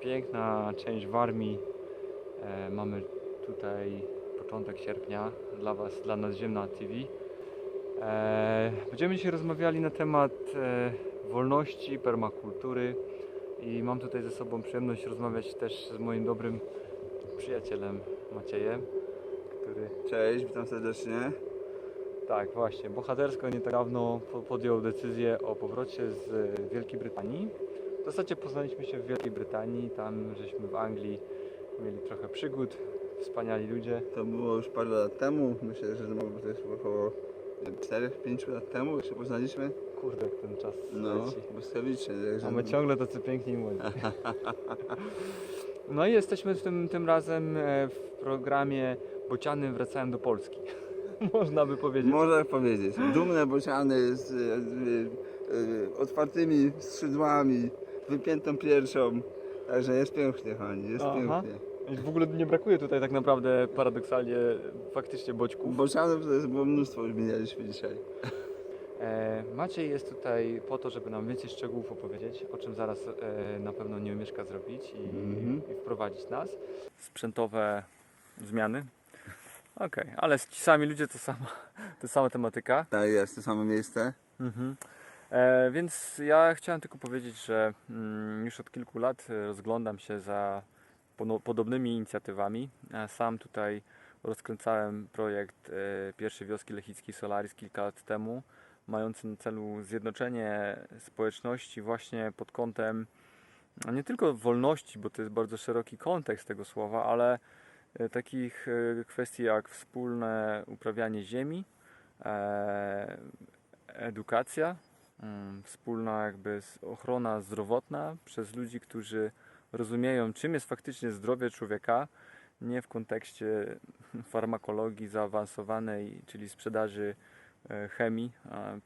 piękna część Warmii. E, mamy tutaj początek sierpnia dla Was, dla nas Ziemna TV. E, będziemy dzisiaj rozmawiali na temat e, wolności, permakultury i mam tutaj ze sobą przyjemność rozmawiać też z moim dobrym przyjacielem Maciejem, który Cześć, witam serdecznie. tak, właśnie. Bohatersko nie tak dawno po- podjął decyzję o powrocie z Wielkiej Brytanii. W zasadzie poznaliśmy się w Wielkiej Brytanii, tam żeśmy w Anglii mieli trochę przygód, wspaniali ludzie. To było już parę lat temu, myślę, że to być około 4-5 lat temu, jak się poznaliśmy. Kurde, jak ten czas No, leci. błyskawicznie. A my ciągle tacy piękni młodzi. No i jesteśmy w tym, tym razem e, w programie Bociany wracają do Polski. Można by powiedzieć. Można powiedzieć, dumne bociany z, z, z, z otwartymi skrzydłami, wypiętą piersią. Także jest pięknie, Hani, jest Aha. pięknie. I W ogóle nie brakuje tutaj tak naprawdę paradoksalnie faktycznie boćków. Bocianów to jest było mnóstwo, już minęliśmy dzisiaj. E, Maciej jest tutaj po to, żeby nam więcej szczegółów opowiedzieć, o czym zaraz e, na pewno nie umieszka zrobić i, Mhm. i wprowadzić nas. Sprzętowe zmiany. Okej, ale ci sami ludzie to sama, to sama tematyka. Tak jest, to samo miejsce. E, więc ja chciałem tylko powiedzieć, że mm, już od kilku lat e, rozglądam się za podobnymi inicjatywami. E, Sam tutaj rozkręcałem projekt pierwszej wioski lechickiej Solaris kilka lat temu, mający na celu zjednoczenie społeczności właśnie pod kątem no, nie tylko wolności, bo to jest bardzo szeroki kontekst tego słowa, ale takich kwestii jak wspólne uprawianie ziemi, edukacja, wspólna jakby ochrona zdrowotna przez ludzi, którzy rozumieją, czym jest faktycznie zdrowie człowieka, nie w kontekście farmakologii zaawansowanej, czyli sprzedaży e, chemii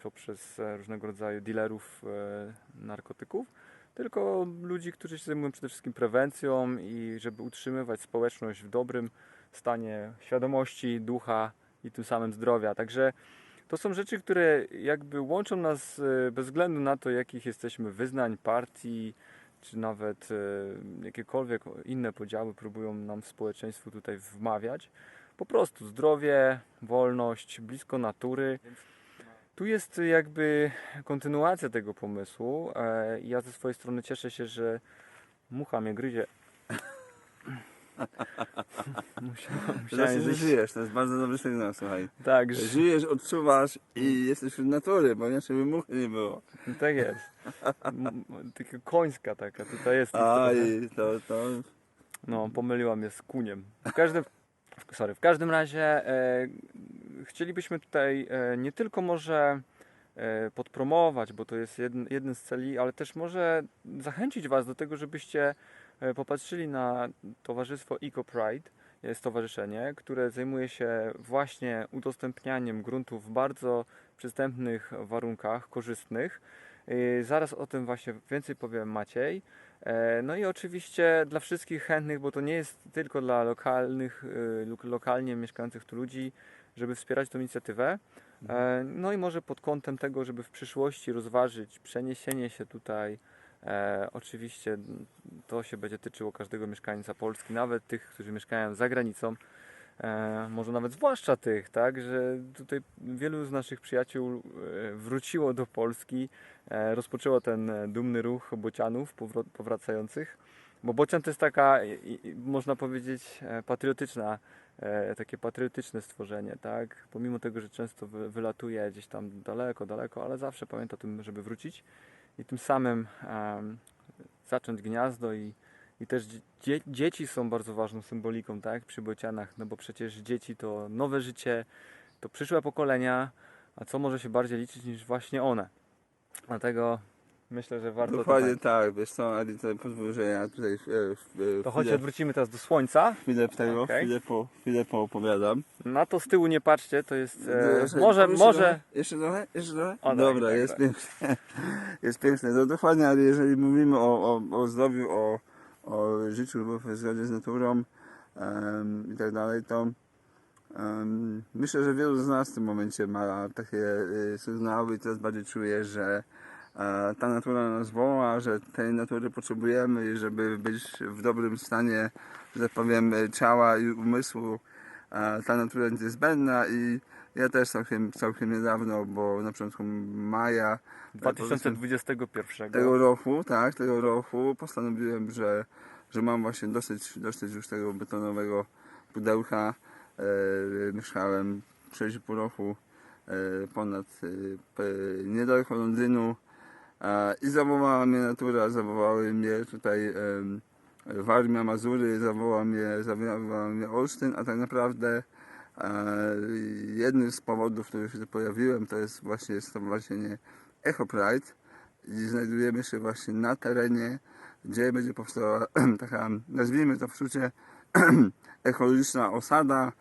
poprzez różnego rodzaju dealerów e, narkotyków, tylko ludzi, którzy się zajmują przede wszystkim prewencją i żeby utrzymywać społeczność w dobrym stanie świadomości, ducha i tym samym zdrowia. Także to są rzeczy, które jakby łączą nas e, bez względu na to, jakich jesteśmy wyznań, partii, czy nawet e, jakiekolwiek inne podziały próbują nam w społeczeństwu tutaj wmawiać. Po prostu zdrowie, wolność, blisko natury. Tu jest jakby kontynuacja tego pomysłu. e, Ja ze swojej strony cieszę się, że mucha mnie gryzie. Że zejść. żyjesz, to jest bardzo dobry sygnał, słuchaj. Tak, że- Żyjesz, odczuwasz i jesteś wśród natury, bo inaczej by muchy nie było. tak jest. M- Taka końska taka tutaj jest. A trochę. i to, to No, pomyliła mnie z kuniem. W każdym, sorry, w każdym razie e, chcielibyśmy tutaj e, nie tylko może e, podpromować, bo to jest jeden, jeden z celi, ale też może zachęcić Was do tego, żebyście popatrzyli na towarzystwo EcoPride. Jest stowarzyszenie, które zajmuje się właśnie udostępnianiem gruntów w bardzo przystępnych warunkach, korzystnych. E, Zaraz o tym właśnie więcej powiem Maciej. E, No i oczywiście dla wszystkich chętnych, bo to nie jest tylko dla lokalnych, lokalnie mieszkających tu ludzi, żeby wspierać tę inicjatywę. E, No i może pod kątem tego, żeby w przyszłości rozważyć przeniesienie się tutaj. E, oczywiście to się będzie tyczyło każdego mieszkańca Polski, nawet tych, którzy mieszkają za granicą. E, może nawet zwłaszcza tych, tak, że tutaj wielu z naszych przyjaciół e, wróciło do Polski, e, rozpoczęło ten e, dumny ruch bocianów powracających, bo bocian to jest taka, można powiedzieć, e, patriotyczna, takie patriotyczne stworzenie, tak, pomimo tego, że często wy- wylatuje gdzieś tam daleko, daleko, ale zawsze pamięta o tym, żeby wrócić i tym samym zacząć gniazdo i i też dzie- dzieci są bardzo ważną symboliką, tak, przy bocianach, no bo przecież dzieci to nowe życie, to przyszłe pokolenia, a co może się bardziej liczyć niż właśnie one. Dlatego myślę, że warto dokładnie tutaj... tak, wiesz co, Adi, to pozwól, że ja tutaj e, e, To choć odwrócimy teraz do słońca. chwilę tego, Okej. chwilę, po, chwilę poopowiadam. Na to z tyłu nie patrzcie, to jest... E, Jeszcze- może, jeszcze może... Trochę, jeszcze trochę? Jeszcze trochę? O, Dobra, tak, jest tak. piękne. Jest piękne. No dokładnie, ale jeżeli mówimy o, o, o zdrowiu, o, o życiu w zgodzie z naturą em, i tak dalej, to myślę, że wielu z nas w tym momencie ma takie y, sygnały i coraz bardziej czuje, że e, ta natura nas woła, że tej natury potrzebujemy i żeby być w dobrym stanie, że powiem, ciała i umysłu, ta natura jest niezbędna i ja też całkiem, całkiem niedawno, bo na początku maja e, powiedzmy, 2021. tego roku, tak, tego roku postanowiłem, że, że mam właśnie dosyć, dosyć już tego betonowego pudełka. E, mieszkałem 6,5 roku e, ponad e, niedaleko Londynu i zawołała mnie natura, zawołały mnie tutaj Warmia, Mazury, zawołał mnie, zawołał mnie Olsztyn, a tak naprawdę jednym z powodów, w których się pojawiłem, to jest właśnie stowarzyszenie Echo Pride i znajdujemy się właśnie na terenie, gdzie będzie powstała taka, nazwijmy to w skrócie, ekologiczna osada.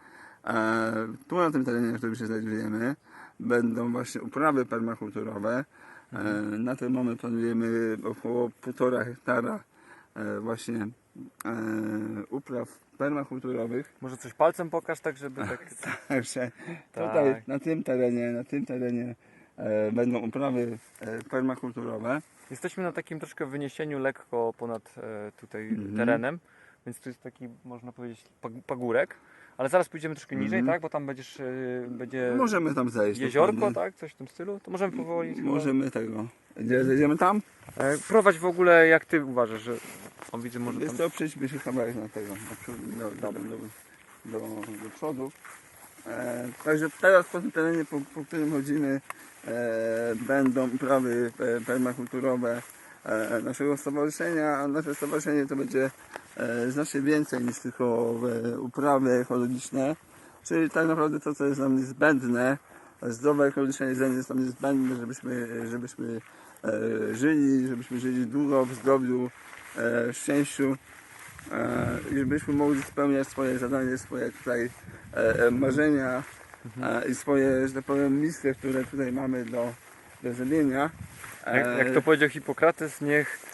E, tu na tym terenie, na którym się znajdujemy, będą właśnie uprawy permakulturowe. E, na ten moment planujemy około półtora hektara e, właśnie e, upraw permakulturowych. Może coś palcem pokaż, tak żeby tak... Także Tak. tutaj na tym terenie, na tym terenie będą uprawy permakulturowe. Jesteśmy na takim troszkę wyniesieniu lekko ponad tutaj Mhm. terenem, więc to jest taki, można powiedzieć, pag- pagórek. Ale zaraz pójdziemy troszkę niżej, Mhm. tak? Bo tam będziesz, e, będzie Możemy tam zejść. jeziorko, dokładnie. tak? Coś w tym stylu. To możemy powoli. chyba- Możemy tego. Gdzie zejdziemy tam? E, prowadź w ogóle, jak ty uważasz, że... O, widzę, może Jest tam... to przejdźmy się kawałek na tego, na przód, do, do, do, do, do przodu. E, także teraz po tym terenie, po, po którym chodzimy, e, będą uprawy e, permakulturowe e, naszego stowarzyszenia, a nasze stowarzyszenie to będzie znacznie więcej niż tylko e, uprawy ekologiczne, czyli tak naprawdę to, co jest nam niezbędne, zdrowe ekologiczne jedzenie jest nam niezbędne, żebyśmy, żebyśmy e, żyli, żebyśmy żyli długo w zdrowiu, e, szczęściu e, i żebyśmy mogli spełniać swoje zadanie, swoje tutaj e, e, marzenia e, i swoje, że tak powiem, misje, które tutaj mamy do, do zrobienia. E, Jak, jak to powiedział Hipokrates, niech e,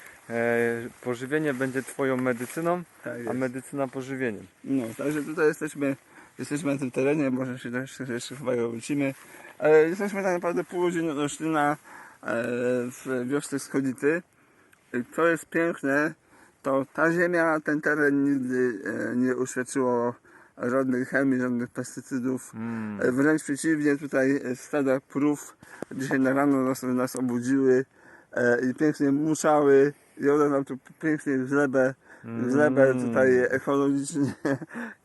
pożywienie będzie twoją medycyną, tak a medycyna pożywieniem. No, także tutaj jesteśmy, jesteśmy na tym terenie, może się też jeszcze chyba wrócimy. E, jesteśmy tak naprawdę pół godziny od Olsztyna e, w wiosce Schodity. I co jest piękne, to ta ziemia, ten teren nigdy e, nie uświadczyło żadnej chemii, żadnych pestycydów. Mm. E, Wręcz przeciwnie, tutaj e, stada krów dzisiaj na rano nas, nas obudziły e, i pięknie muszały i one nam tu pięknie glebę, glebę Mm. tutaj ekologicznie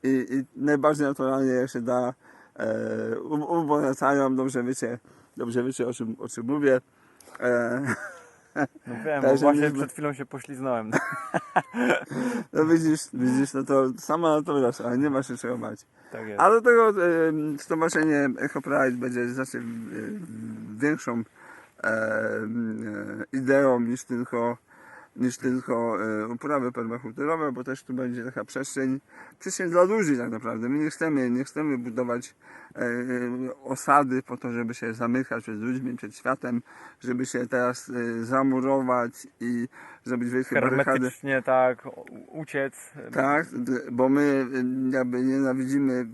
i, i najbardziej naturalnie jak się da e, um- ubogacają, dobrze wiecie, dobrze wiecie o czym, o czym mówię. E, No wiem, bo właśnie nie- przed chwilą się pośliznąłem. no widzisz, widzisz, no to sama natura, ale nie ma się czego bać. tak jest. A do tego e, stowarzyszenie Echo Pride będzie znacznie e, większą e, e, ideą niż tylko, niż tylko e, uprawy permakulturowe, bo też tu będzie taka przestrzeń, przestrzeń dla ludzi tak naprawdę. My nie chcemy, nie chcemy budować e, osady po to, żeby się zamykać przed ludźmi, przed światem, żeby się teraz e, zamurować i zrobić wielkie barykady. Tak, uciec. Tak, bo my jakby nienawidzimy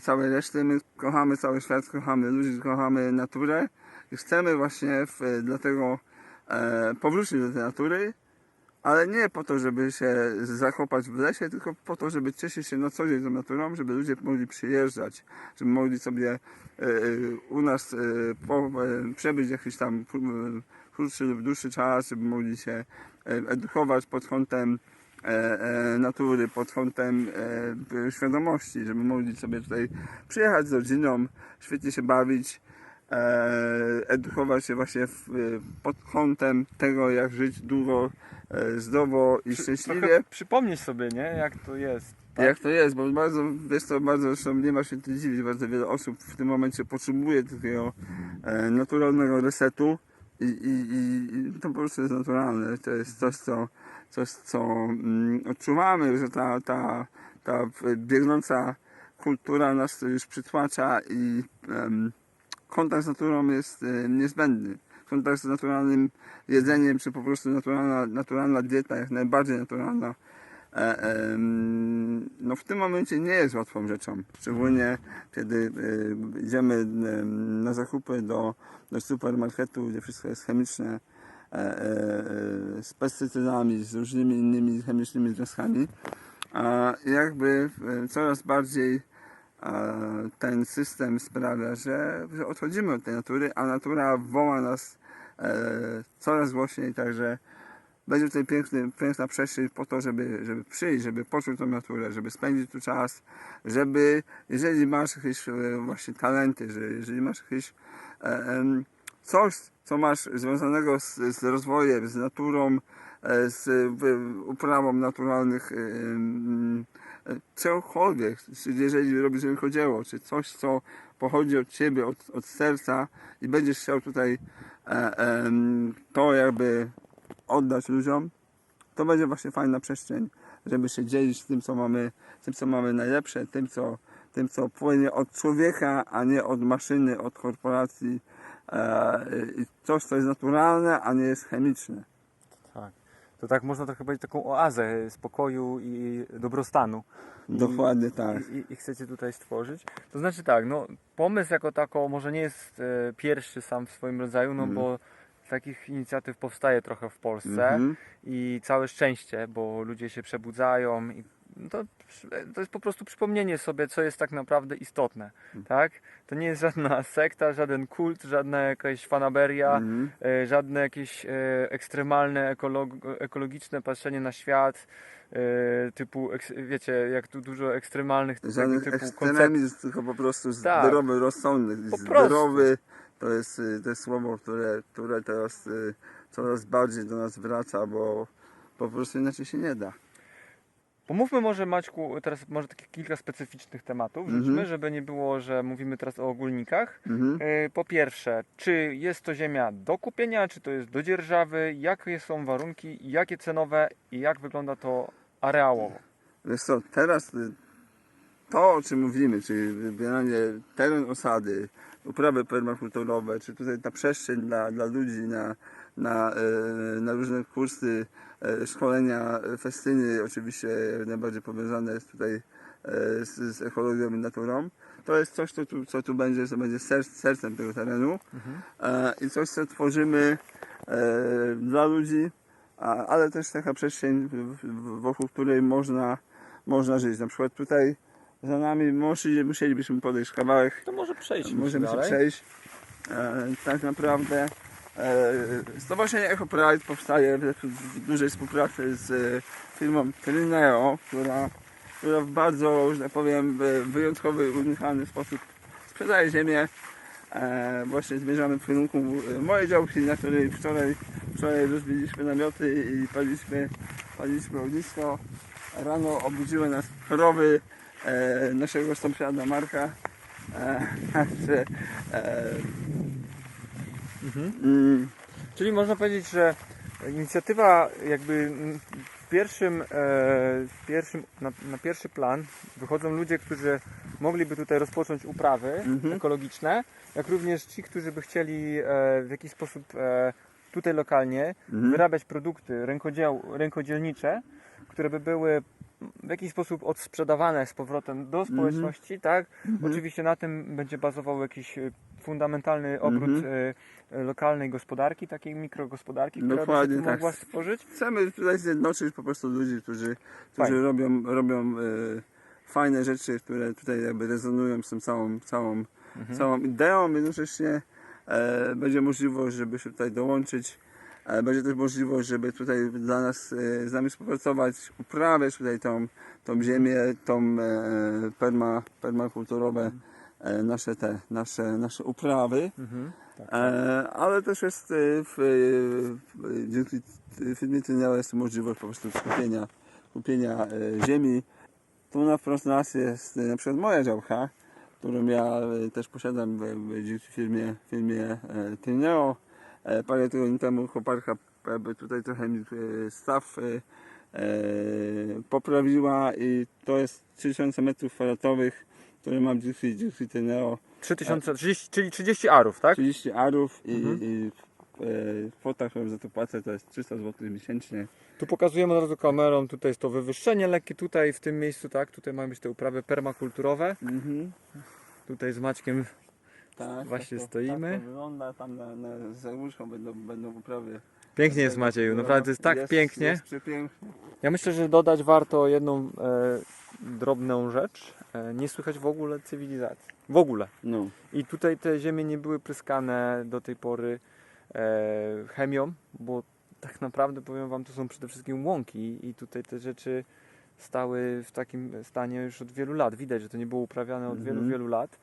całej reszty, my kochamy cały świat, kochamy ludzi, kochamy naturę i chcemy właśnie w, dlatego e, powrócić do tej natury, ale nie po to, żeby się zakopać w lesie, tylko po to, żeby cieszyć się na co dzień tą naturą, żeby ludzie mogli przyjeżdżać, żeby mogli sobie e, e, u nas przebyć jakiś tam kró- krótszy lub dłuższy czas, żeby mogli się edukować pod kątem natury, pod kątem świadomości, żeby mogli sobie tutaj przyjechać z rodziną, świetnie się bawić, edukować się właśnie w, pod kątem tego, jak żyć długo, e, zdrowo i szczęśliwie. Trochę przypomnieć sobie, nie? Jak to jest. tak? Jak to jest, bo bardzo, wiesz to bardzo, zresztą nie ma się tu dziwić, bardzo wiele osób w tym momencie potrzebuje takiego e, naturalnego resetu i, i, i, i to po prostu jest naturalne. To jest coś, co, coś, co mm, odczuwamy, że ta, ta, ta biegnąca kultura nas już przytłacza i em, kontakt z naturą jest e, niezbędny. Kontakt z naturalnym jedzeniem, czy po prostu naturalna, naturalna dieta, jak najbardziej naturalna, e, no w tym momencie nie jest łatwą rzeczą. Szczególnie kiedy e, idziemy em, na zakupy do, do supermarketu, gdzie wszystko jest chemiczne, z pestycydami, z różnymi innymi chemicznymi związkami. A jakby coraz bardziej ten system sprawia, że, że odchodzimy od tej natury, a natura woła nas e, coraz głośniej, także będzie tutaj piękny, piękna przestrzeń po to, żeby, żeby przyjść, żeby poczuć tą naturę, żeby spędzić tu czas, żeby, jeżeli masz jakieś e, właśnie talenty, że jeżeli masz jakieś e, coś, co masz związanego z, z rozwojem, z naturą, z uprawą naturalnych cokolwiek, jeżeli robisz rękodzieło, czy coś, co pochodzi od ciebie, od, od serca i będziesz chciał tutaj e, em, to jakby oddać ludziom, to będzie właśnie fajna przestrzeń, żeby się dzielić tym, co mamy, tym, co mamy najlepsze, tym, co, tym, co płynie od człowieka, a nie od maszyny, od korporacji. E, coś, co jest naturalne, a nie jest chemiczne. To tak można trochę powiedzieć taką oazę spokoju i dobrostanu. Dokładnie tak. I, i, I chcecie tutaj stworzyć. To znaczy tak, no pomysł jako tako może nie jest e, pierwszy sam w swoim rodzaju, no Mhm. bo takich inicjatyw powstaje trochę w Polsce Mhm. i całe szczęście, bo ludzie się przebudzają i to, to jest po prostu przypomnienie sobie, co jest tak naprawdę istotne, Mhm. tak? To nie jest żadna sekta, żaden kult, żadna jakaś fanaberia, Mhm. e, żadne jakieś e, ekstremalne ekolog- ekologiczne patrzenie na świat, e, typu, wiecie, jak tu dużo ekstremalnych Żaden typu ekstremizm, tylko po prostu Tak. zdrowy, rozsądny. Po zdrowy to jest, y, to jest słowo, które, które teraz y, coraz bardziej do nas wraca, bo po prostu inaczej się nie da. Pomówmy może Maćku teraz może takich kilka specyficznych tematów, Mhm. rzućmy, żeby nie było, że mówimy teraz o ogólnikach. Mhm. E, Po pierwsze, czy jest to ziemia do kupienia, czy to jest do dzierżawy, jakie są warunki, jakie cenowe i jak wygląda to areałowo? Wiesz co, teraz to o czym mówimy, czyli teren osady, uprawy permakulturowe, czy tutaj ta przestrzeń dla, dla ludzi na, na, e, na różne kursy, e, szkolenia, festyny, oczywiście najbardziej powiązane jest tutaj e, z, z ekologią i naturą. To jest coś, co tu, co tu będzie, co będzie serc, sercem tego terenu e, i coś, co tworzymy dla ludzi, ale też taka przestrzeń, wokół której można, można żyć. Na przykład tutaj za nami musi, musielibyśmy podejść kawałek, To może przejść. możemy się przejść. E, tak naprawdę Stowarzyszenie Eco Pride powstaje w, dużej współpracy z e, firmą Trineo, która, która w bardzo, że tak powiem, e, wyjątkowy, unikalny sposób sprzedaje ziemię. E, właśnie zmierzamy w kierunku e, mojej działki, na której wczoraj, wczoraj rozbiliśmy namioty i paliliśmy, paliliśmy ognisko. Rano obudziły nas krowy e, naszego sąsiada Marka. E, e, Mhm. mm, Czyli można powiedzieć, że inicjatywa jakby mm, w pierwszym, e, w pierwszym na, na pierwszy plan wychodzą ludzie, którzy mogliby tutaj rozpocząć uprawy Mhm. ekologiczne, jak również ci, którzy by chcieli e, w jakiś sposób e, tutaj lokalnie Mhm. wyrabiać produkty rękodzieł, rękodzielnicze, które by były w jakiś sposób odsprzedawane z powrotem do społeczności, tak? Mhm. Oczywiście na tym będzie bazował jakiś fundamentalny obrót Mhm. e, lokalnej gospodarki, takiej mikrogospodarki, która Dokładnie tak. mogła stworzyć. chcemy tutaj zjednoczyć po prostu ludzi, którzy, którzy robią, robią e, fajne rzeczy, które tutaj jakby rezonują z tą całą, całą, Mhm. całą ideą. Jednocześnie e, będzie możliwość, żeby się tutaj dołączyć. E, będzie też możliwość, żeby tutaj dla nas, e, z nami współpracować, uprawiać tutaj tą, tą ziemię, tą perma, permakulturowe e, nasze te, nasze, nasze uprawy. Mhm. Tak. E, ale też jest e, w, dzięki firmie Tyneo jest możliwość po prostu kupienia, kupienia e, ziemi. Tu na wprost nas jest e, na przykład moja działka, którą ja e, też posiadam dzięki firmie, firmie e, Tyneo. E, parę tygodni temu chłoparka tutaj trochę mi e, staw e, e, poprawiła i to jest 3000 metrów kwadratowych, które mam dzięki, dzięki Tyneo. 3000, 30, czyli 30 arów, tak? 30 arów i, Mhm. i e, kwota, którą za to płacę, to jest 300 zł miesięcznie. Tu pokazujemy od razu kamerą, tutaj jest to wywyższenie lekkie, tutaj w tym miejscu, tak? Tutaj mają być te uprawy permakulturowe. Mhm. Tutaj z Maćkiem Tak, Właśnie tak to, stoimy. Tak to wygląda, tam na, na zagłuszką będą, będą uprawy Pięknie jest Macieju, naprawdę to jest tak Jest- pięknie. Jest przepięknie. Ja myślę, że dodać warto jedną e, drobną rzecz. E, nie słychać w ogóle cywilizacji. W ogóle. No. I tutaj te ziemie nie były pryskane do tej pory e, chemią, bo tak naprawdę powiem Wam, to są przede wszystkim łąki i tutaj te rzeczy stały w takim stanie już od wielu lat. Widać, że to nie było uprawiane od wielu, Mhm. wielu lat.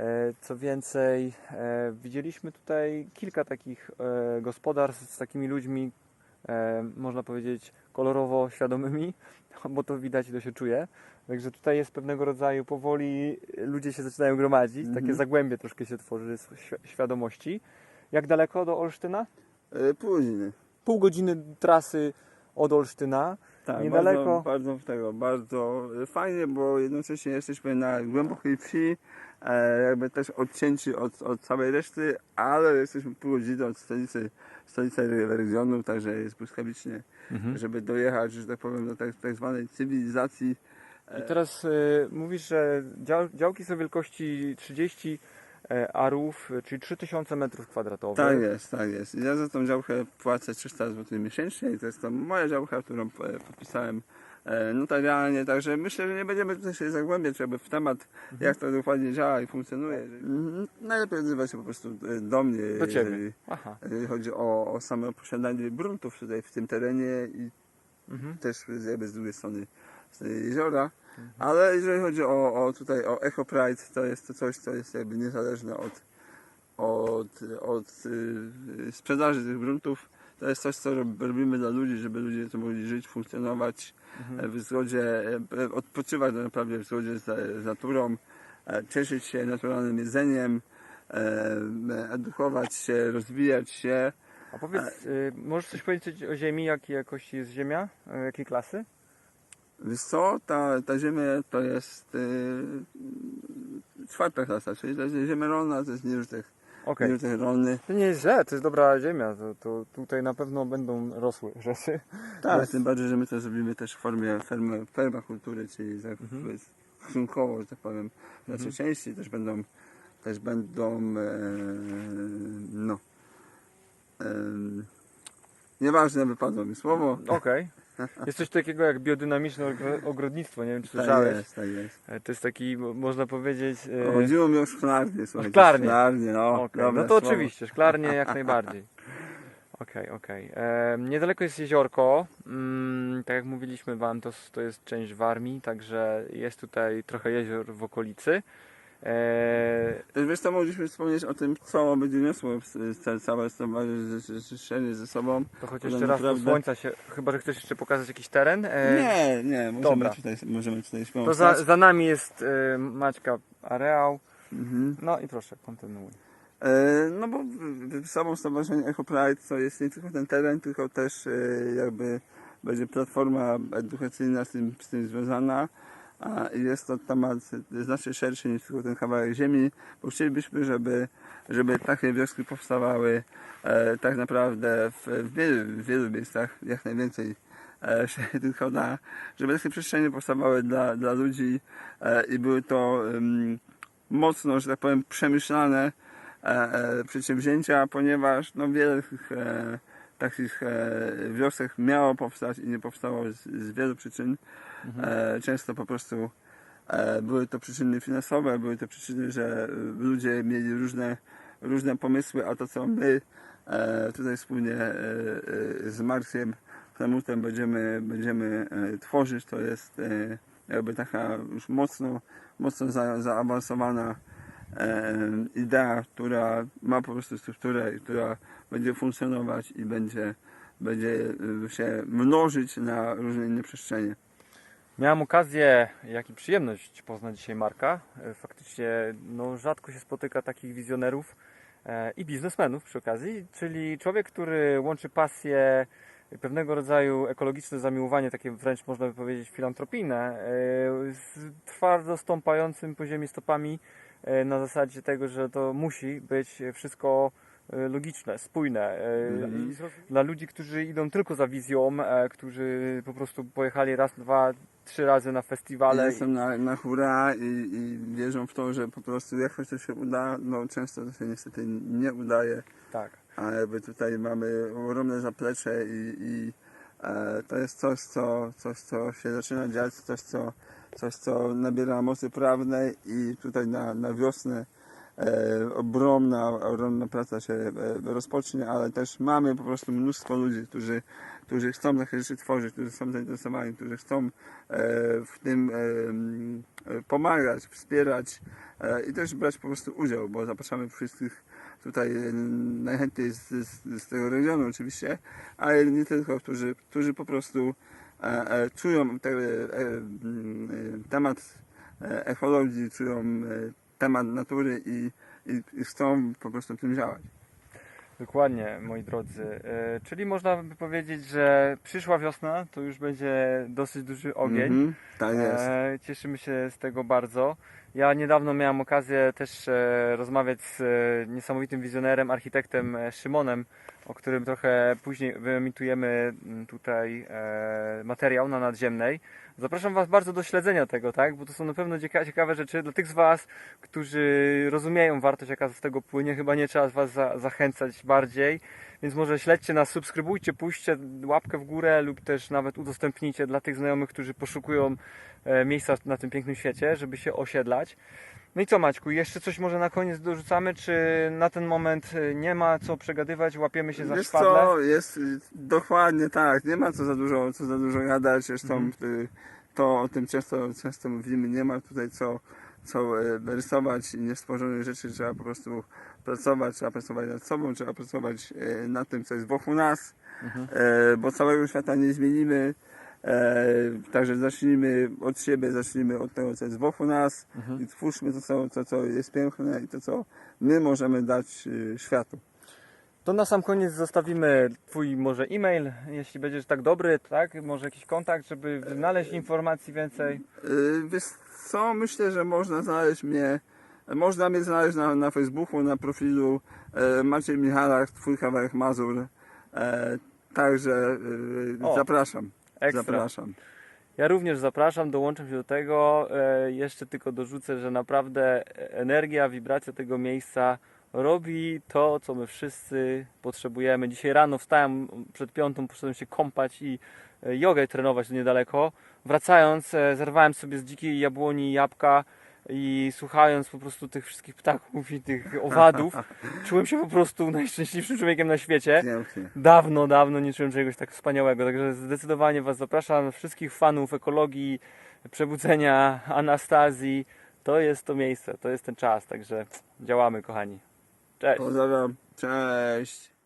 E, Co więcej, e, widzieliśmy tutaj kilka takich e, gospodarstw z takimi ludźmi, można powiedzieć, kolorowo świadomymi, bo to widać i to się czuje. Także tutaj jest pewnego rodzaju powoli ludzie się zaczynają gromadzić, Mhm. takie zagłębie troszkę się tworzy świadomości. Jak daleko do Olsztyna? Pół godziny. Pół godziny trasy od Olsztyna. Tak, Niedaleko. Bardzo, bardzo tego, bardzo fajnie, bo jednocześnie jesteśmy na głębokiej wsi, e, jakby też odcięci od, od całej reszty, ale jesteśmy pół godziny od stolicy, stolicy regionu, także jest błyskawicznie, żeby dojechać, że tak powiem, do tak, tak zwanej cywilizacji. I teraz e, mówisz, że dział, działki są wielkości 30 e, arów, e, czyli 3000 metrów kwadratowych. Tak jest, tak jest. Ja za tą działkę płacę 300 zł miesięcznie i to jest to moja działka, którą e, podpisałem e, notarialnie, także myślę, że nie będziemy tutaj się zagłębiać jakby w temat, Mhm. jak to dokładnie działa i funkcjonuje. Mhm. Najlepiej odzywać się po prostu e, do mnie, Do ciebie. jeżeli, Aha. jeżeli chodzi o, o samo posiadanie gruntów tutaj w tym terenie i Mhm. też jakby z drugiej strony z jeziora. Ale jeżeli chodzi o, o tutaj o Eco Pride, to jest to coś, co jest jakby niezależne od, od, od y, sprzedaży tych gruntów. To jest coś, co rob- robimy dla ludzi, żeby ludzie to mogli żyć, funkcjonować Mhm. e, w zgodzie, e, odpoczywać tak naprawdę w zgodzie z, z naturą, e, cieszyć się naturalnym jedzeniem, e, edukować się, rozwijać się. A powiedz, y, możesz coś powiedzieć o ziemi, jakiej jakości jest ziemia, e, jakiej klasy? Wiesz co, ta, ta ziemia to jest y, czwarta klasa, czyli to jest ziemia rolna, to jest nieużytek, Okej. nieużytek rolny. To nie jest źle, to jest dobra ziemia, to, to tutaj na pewno będą rosły rzeczy. Tak, tym bardziej, że my to zrobimy też w formie fermy, permakultury, czyli tak Mhm. stosunkowo, że tak powiem, znaczy Mhm. części też będą, też będą, e, no, e, nieważne wypadło mi słowo. Okej. Jest coś takiego jak biodynamiczne ogro- ogrodnictwo, nie wiem czy Tak słyszałeś. jest, tak jest. E, To jest taki, mo- można powiedzieć... e, Chodziło mi o szklarnię, słuchajcie. szklarnię. Szklarnię, no. Dobre no to słowo. oczywiście, szklarnie jak najbardziej. Okej, okej. E, Niedaleko jest jeziorko. Mm, tak jak mówiliśmy Wam, to, to jest część Warmii, także jest tutaj trochę jezior w okolicy. E, Też wiesz co, mogliśmy wspomnieć o tym, co będzie niosło ca- całe stowarzyszenie ze sobą. to Ale jeszcze raz naprawdę- słońca się, chyba że chcesz jeszcze pokazać jakiś teren. E, Nie, nie, możemy dobra. tutaj, możemy tutaj śmiało To za, za nami jest e, Maćka Areał. Mhm. No i proszę, kontynuuj. E, No bo samo stowarzyszenie Eco Pride to jest nie tylko ten teren, tylko też e, jakby będzie platforma edukacyjna z tym, z tym związana. A jest to temat znacznie szerszy niż tylko ten kawałek ziemi, bo chcielibyśmy, żeby, żeby takie wioski powstawały e, tak naprawdę w, w, wielu, w wielu miejscach, jak najwięcej e, się tylko da, żeby takie przestrzenie powstawały dla, dla ludzi e, i były to mocno, że tak powiem, przemyślane e, e, przedsięwzięcia, ponieważ no, wiele tych, e, takich e, wiosek miało powstać i nie powstało z, z wielu przyczyn. E, często po prostu e, były to przyczyny finansowe, były to przyczyny, że e, ludzie mieli różne, różne pomysły, a to co my tutaj wspólnie z Markiem Helmutem będziemy, będziemy tworzyć, to jest jakby taka już mocno, mocno za, zaawansowana idea, która ma po prostu strukturę która będzie funkcjonować i będzie, będzie się mnożyć na różne inne przestrzenie. Miałem okazję, jak i przyjemność poznać dzisiaj Marka. E, Faktycznie no, rzadko się spotyka takich wizjonerów e, i biznesmenów przy okazji, czyli człowiek, który łączy pasję, pewnego rodzaju ekologiczne zamiłowanie, takie wręcz można by powiedzieć filantropijne, e, z twardo stąpającym po ziemi stopami na zasadzie tego, że to musi być wszystko logiczne, spójne. Mhm. i Dla ludzi, którzy idą tylko za wizją, którzy po prostu pojechali raz, dwa, trzy razy na festiwale. Jestem na, na hura i, i wierzą w to, że po prostu jak to się uda, no często to się niestety nie udaje, Tak. a jakby tutaj mamy ogromne zaplecze i, i e, to jest coś co, coś, co się zaczyna dziać, coś, co, coś, co nabiera mocy prawnej i tutaj na, na wiosnę ogromna, ogromna praca się e, rozpocznie, ale też mamy po prostu mnóstwo ludzi, którzy, którzy chcą takie rzeczy tworzyć, którzy są zainteresowani, którzy chcą e, w tym e, e, pomagać, wspierać e, i też brać po prostu udział, bo zapraszamy wszystkich tutaj e, najchętniej z, z, z tego regionu oczywiście, ale nie tylko, którzy, którzy po prostu e, e, czują te, e, e, temat e, ekologii, czują e, temat natury i, i, i chcą po prostu w tym działać. Dokładnie, moi drodzy. E, czyli można by powiedzieć, że przyszła wiosna, to już będzie dosyć duży ogień. Mhm, tak jest. E, cieszymy się z tego bardzo. Ja niedawno miałem okazję też e, rozmawiać z niesamowitym wizjonerem, architektem Szymonem, o którym trochę później wyemitujemy m, tutaj e, materiał na nadziemnej. Zapraszam Was bardzo do śledzenia tego, tak? Bo to są na pewno cieka- ciekawe rzeczy dla tych z Was, którzy rozumieją wartość, jaka z tego płynie. Chyba nie trzeba Was za- zachęcać bardziej. Więc może śledźcie nas, subskrybujcie, puśćcie łapkę w górę lub też nawet udostępnijcie dla tych znajomych, którzy poszukują e, miejsca na tym pięknym świecie, żeby się osiedlać. No i co Maćku, jeszcze coś może na koniec dorzucamy, czy na ten moment e, nie ma co przegadywać, łapiemy się za Wiesz szpadle? co, jest y, dokładnie tak, nie ma co za dużo, co za dużo gadać, zresztą Mhm. y, to o tym często, często mówimy, nie ma tutaj co, co rysować i niestworzonych rzeczy, trzeba po prostu pracować, trzeba pracować nad sobą, trzeba pracować nad tym, co jest wokół nas, Mhm. bo całego świata nie zmienimy, także zacznijmy od siebie, zacznijmy od tego, co jest wokół nas Mhm. i twórzmy to, co, to, co jest piękne i to, co my możemy dać y, światu. To na sam koniec zostawimy Twój może e-mail, jeśli będziesz tak dobry, tak? Może jakiś kontakt, żeby znaleźć informacji więcej. Yy, Wiesz co, myślę, że można znaleźć mnie, można mnie znaleźć na, na Facebooku, na profilu e, Maciej Michalak, Twój kawałek Mazur. E, także e, O, zapraszam, Ekstra. zapraszam. Ja również zapraszam, dołączam się do tego. E, jeszcze tylko dorzucę, że naprawdę energia, wibracja tego miejsca robi to, co my wszyscy potrzebujemy. Dzisiaj rano wstałem przed piątą, poszedłem się kąpać i e, jogę trenować niedaleko. Wracając, e, zerwałem sobie z dzikiej jabłoni jabłka i słuchając po prostu tych wszystkich ptaków i tych owadów, czułem się po prostu najszczęśliwszym człowiekiem na świecie. Pięknie. Dawno, dawno nie czułem czegoś tak wspaniałego, także zdecydowanie Was zapraszam, wszystkich fanów ekologii, przebudzenia, Anastazji. To jest to miejsce, to jest ten czas, także działamy kochani. Cześć! Pozdrawiam, cześć.